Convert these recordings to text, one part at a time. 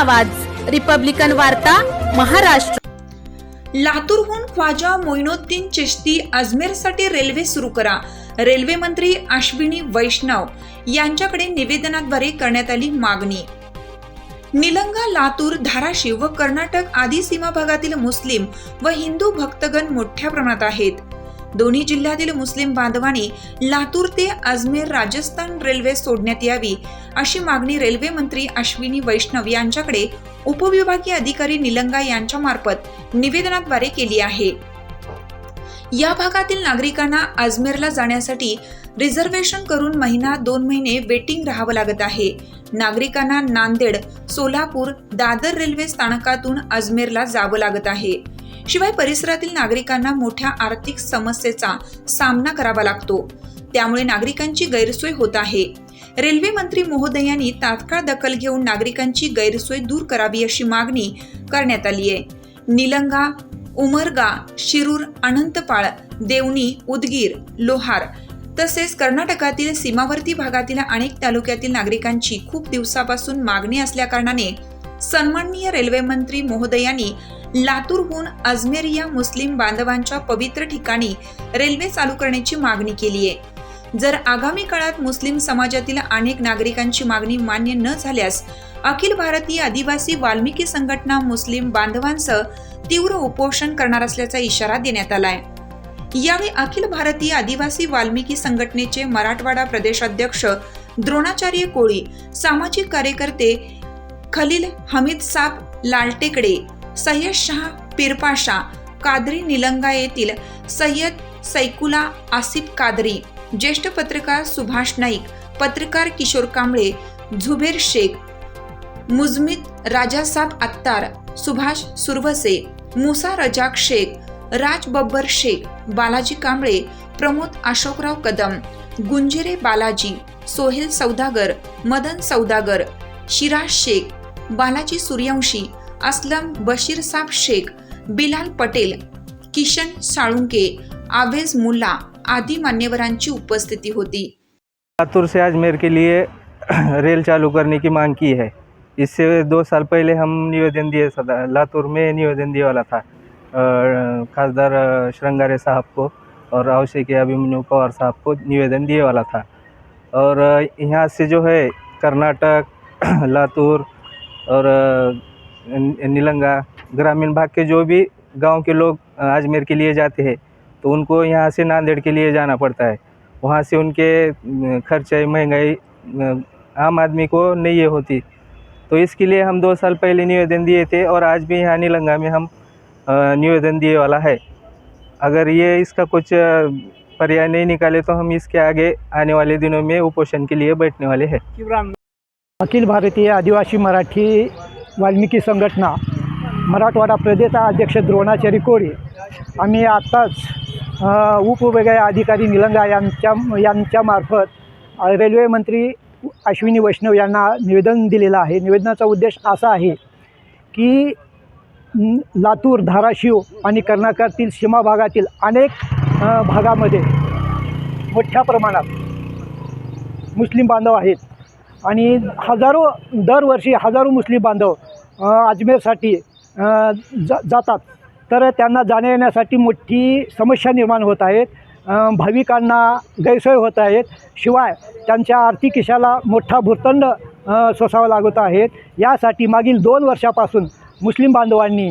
आवाज. रिपब्लिकन वार्ता महाराष्ट्र. लातूरहून ख्वाजा मोइनुद्दीन चिश्ती अजमेरसाठी रेल्वे सुरू करा. रेल्वे मंत्री अश्विनी वैष्णव यांच्याकडे निवेदनाद्वारे करण्यात आली मागणी. निलंगा लातूर धाराशिव व कर्नाटक आदी सीमा भागातील मुस्लिम व हिंदू भक्तगण मोठ्या प्रमाणात आहेत. दोन्ही जिल्ह्यातील मुस्लिम बांधवांनी लातूर ते अजमेर राजस्थान रेल्वे सोडण्यात यावी अशी मागणी रेल्वे मंत्री अश्विनी वैष्णव यांच्याकडे उपविभागीय अधिकारी निलंगा यांच्या मार्फत निवेदनाद्वारे केली आहे. या भागातील नागरिकांना अजमेरला जाण्यासाठी रिझर्वेशन करून महिना दोन महिने वेटिंग राहावं लागत आहे. नागरिकांना नांदेड सोलापूर दादर रेल्वे स्थानकातून अजमेरला जावं लागत आहे. शिवाय परिसरातील नागरिकांना मोठ्या आर्थिक समस्येचा सामना करावा लागतो. त्यामुळे नागरिकांची गैरसोय होत आहे. रेल्वे मंत्री महोदयांनी तात्काळ दखल घेऊन नागरिकांची गैरसोय दूर करावी अशी मागणी करण्यात आली आहे. निलंगा उमरगा शिरूर अनंतपाळ देवणी उदगीर लोहार तसेच कर्नाटकातील सीमावर्ती भागातील अनेक तालुक्यातील नागरिकांची खूप दिवसापासून मागणी असल्याकारणाने सन्माननीय रेल्वे मंत्री महोदयांनी लातूरहून अजमेर या मुस्लिम बांधवांच्या पवित्र ठिकाणी रेल्वे चालू करण्याची मागणी केली आहे. जर आगामी काळात मुस्लिम समाजातील अनेक नागरिकांची मागणी मान्य न झाल्यास अखिल भारतीय आदिवासी वाल्मिकी संघटना मुस्लिम बांधवांसह तीव्र उपोषण करणार असल्याचा इशारा देण्यात आलाय. यावेळी अखिल भारतीय आदिवासी वाल्मिकी संघटनेचे मराठवाडा प्रदेशाध्यक्ष द्रोणाचार्य कोळी सामाजिक कार्यकर्ते खलील हमीद साप लालटेकडे सय्यद शाह पिरपाशा कादरी निलंगा येथील सय्यद सैकुला आसिफ कादरी ज्येष्ठ पत्रकार सुभाष नाईक पत्रकार किशोर कांबळे झुबेर शेख मुजमित राजासाब अत्तार सुभाष सुरवसे मुसा रजाक शेख राज बब्बर शेख बालाजी कांबळे प्रमोद अशोकराव कदम गुंजिरे बालाजी सोहेल सौदागर मदन सौदागर शिराज शेख बालाजी सूर्यवंशी असलम बशीर साब शेख बिलाल पटेल किशन साळुंके आवेज मुल्ला आदी मान्यवरांची उपस्थिती होती. लातूर से अजमेर के लिए रेल चालू करने की मांग की है। इससे दो साल पहले हम निवेदन दिए सदा लातूर में निवेदन दिए वाला था खासदार श्रृंगारे साहब को और आवश्यक के अभिमन्यु पवार साहब को निवेदन दिए वाला था। और यहाँ से जो है कर्नाटक लातूर और निलंगा, ग्रामीण भाग के जो भी गाँव के लोग अजमेर के लिए जाते हैं तो उनको यहाँ से नांदेड़ के लिए जाना पड़ता है। वहाँ से उनके खर्चे महँगाई आम आदमी को नहीं होती। तो इसके लिए हम दो साल पहले निवेदन दिए थे और आज भी यहाँ नीलंगा में हम निवेदन दिए वाला है। अगर ये इसका कुछ पर्याय नहीं निकाले तो हम इसके आगे, आने वाले दिनों में उपोषण के लिए बैठने वाले हैं। अखिल भारतीय आदिवासी मराठी वाल्मिकी संघटना मराठवाडा प्रदेशा अध्यक्ष द्रोणाचार्य कोळी आम्ही आत्ताच उपविभागीय अधिकारी निलंगा यांच्या यांच्यामार्फत रेल्वेमंत्री रेल्वे मंत्री अश्विनी वैष्णव यांना निवेदन दिलेलं आहे. निवेदनाचा उद्देश असा आहे की लातूर धाराशिव आणि कर्नाटकातील सीमा भागातील अनेक भागामध्ये मोठ्या प्रमाणात मुस्लिम बांधव आहेत. आणि हजारो दरवर्षी हजारो मुस्लिम बांधव अजमेरसाठी जा जातात. तर त्यांना जाण्या येण्यासाठी मोठी समस्या निर्माण होत आहेत. भाविकांना गैरसोय होत आहेत. शिवाय त्यांच्या आर्थिक खिशाला मोठा भूर्तंड सोसावा लागत आहेत यासाठी मागील दोन वर्षापासून मुस्लिम बांधवांनी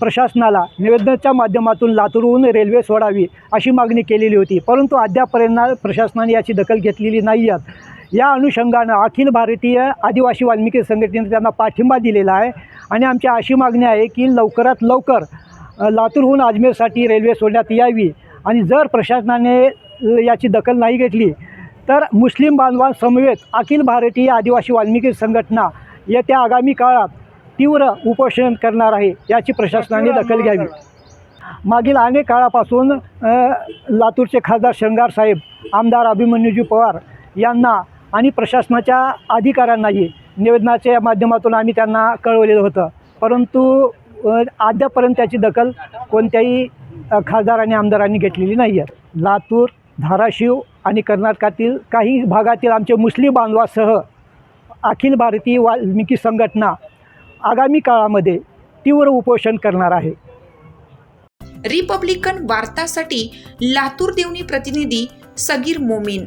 प्रशासनाला निवेदनाच्या माध्यमातून लातूरहून रेल्वे सोडावी अशी मागणी केलेली होती. परंतु अद्यापर्यंत प्रशासनाने याची दखल घेतलेली नाही आहे. या अनुषंगानं अखिल भारतीय आदिवासी वाल्मिकी संघटनेने त्यांना पाठिंबा दिलेला आहे. आणि आमची अशी मागणी आहे की लवकरात लवकर लातूरहून अजमेरसाठी रेल्वे सोडण्यात यावी. आणि जर प्रशासनाने याची दखल नाही घेतली तर मुस्लिम बांधवांसमवेत अखिल भारतीय आदिवासी वाल्मिकी संघटना येत्या आगामी काळात तीव्र उपोषण करणार आहे याची प्रशासनाने दखल घ्यावी. मागील अनेक काळापासून लातूरचे खासदार शृंगार साहेब आमदार अभिमन्यूजी पवार यांना आणि प्रशासनाच्या अधिकाऱ्यांनाही निवेदनाच्या माध्यमातून आम्ही त्यांना कळवलेलं होतं. परंतु अद्यापर्यंत त्याची दखल कोणत्याही खासदार आणि आमदारांनी घेतलेली नाही आहे लातूर धाराशिव आणि कर्नाटकातील काही भागातील आमचे मुस्लिम बांधवासह अखिल भारतीय वाल्मिकी संघटना आगामी काळामध्ये तीव्र उपोषण करणार आहे. रिपब्लिकन वार्तासाठी लातूर देवणी प्रतिनिधी सगीर मोमीन.